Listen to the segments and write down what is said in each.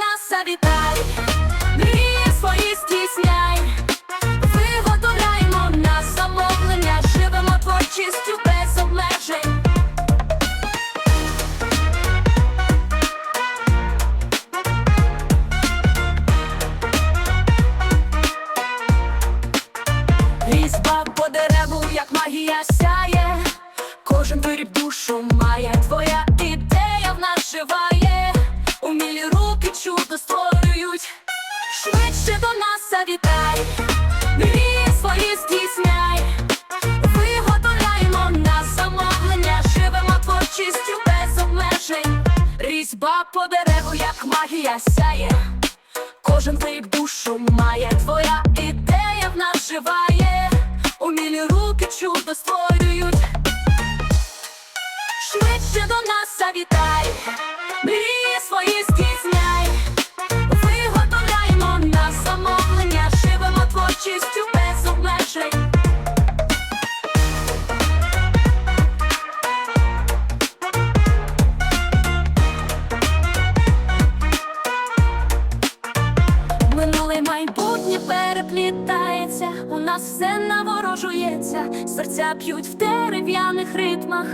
Швидше до умілі руки чудо створюють, швидше до нас завітай, мрії свої здійсняй, виготовляємо на замовлення, живемо творчістю без обмежень, різьба по дереву, як магія сяє. Кожен вик душу має, твоя ідея в нас живає, умілі руки чудо створюють. Швидше до нас завітай, Минуле майбутнє переплітається, у нас все наворожується, серця п'ють в дерев'яних ритмах,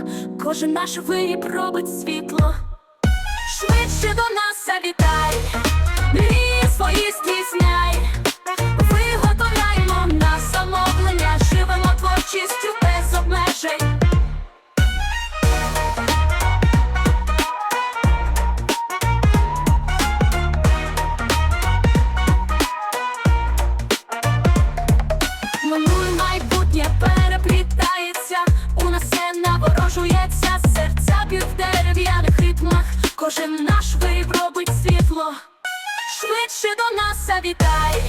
кожен наш виріб робить світло. Швидше до нас завітай, мрії свої здійсняй, наворожується, серця б'ють в дерев'яних ритмах, кожен наш виріб світло. Швидше до нас завітай,